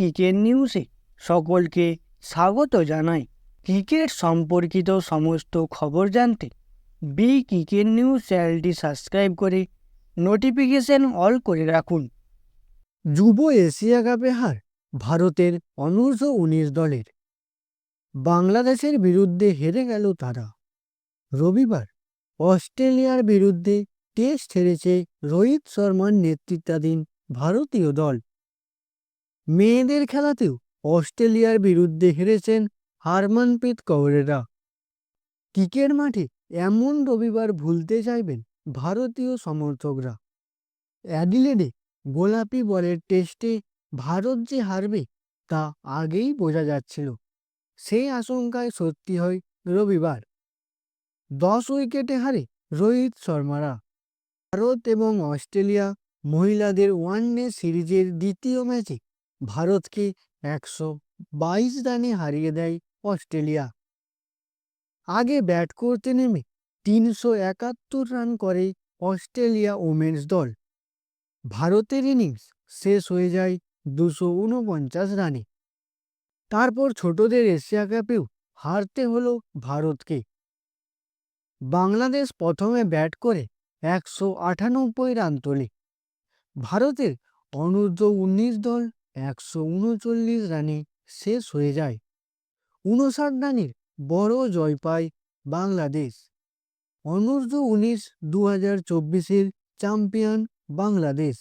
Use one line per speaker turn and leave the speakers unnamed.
Cricket নিউজে সকলকে স্বাগত জানাই। ক্রিকেট সম্পর্কিত সমস্ত খবর জানতে বি ক্রিকেট নিউজ চ্যানেলটি সাবস্ক্রাইব করে নোটিফিকেশন অল করে রাখুন।
যুব এশিয়া কাপে হার ভারতের অনূর্ধ্ব উনিশ দলের। বাংলাদেশের বিরুদ্ধে হেরে গেল তারা। রবিবার অস্ট্রেলিয়ার বিরুদ্ধে টেস্ট হেরেছে রোহিত শর্মার নেতৃত্বাধীন ভারতীয় দল। মেয়েদের খেলাতেও অস্ট্রেলিয়ার বিরুদ্ধে হেরেছেন হারমনপ্রীত কৌরেরা। ক্রিকেট মাঠে এমন রবিবার ভুলতে চাইবেন ভারতীয় সমর্থকরা। অ্যাডিলেডে গোলাপি বলের টেস্টে ভারত যে হারবে তা আগেই বোঝা যাচ্ছিল। সেই আশঙ্কায় সত্যি হয় রবিবার। দশ উইকেটে হারে রোহিত শর্মারা। ভারত এবং অস্ট্রেলিয়া মহিলাদের ওয়ান ডে সিরিজের দ্বিতীয় ম্যাচে ভারতকে একশো বাইশ রানে হারিয়ে দেয় অস্ট্রেলিয়া। আগে ব্যাট করতে নেমে তিনশো একাত্তর রান করে অস্ট্রেলিয়া ওমেন্স দল। ভারতের ইনিংস শেষ হয়ে যায় দুশো উনপঞ্চাশ রানে। তারপর ছোটদের এশিয়া কাপেও হারতে হলো ভারতকে। বাংলাদেশ প্রথমে ব্যাট করে একশো আটানব্বই রান তোলে। ভারতের অনূর্ধ্ব উনিশ দল একশো উনচল্লিশ রানে শেষ হয়ে যায়। উনষাট রানের বড় জয় পায় বাংলাদেশ। অনূর্ধ্ব উনিশ দু হাজার চব্বিশের চ্যাম্পিয়ন বাংলাদেশ।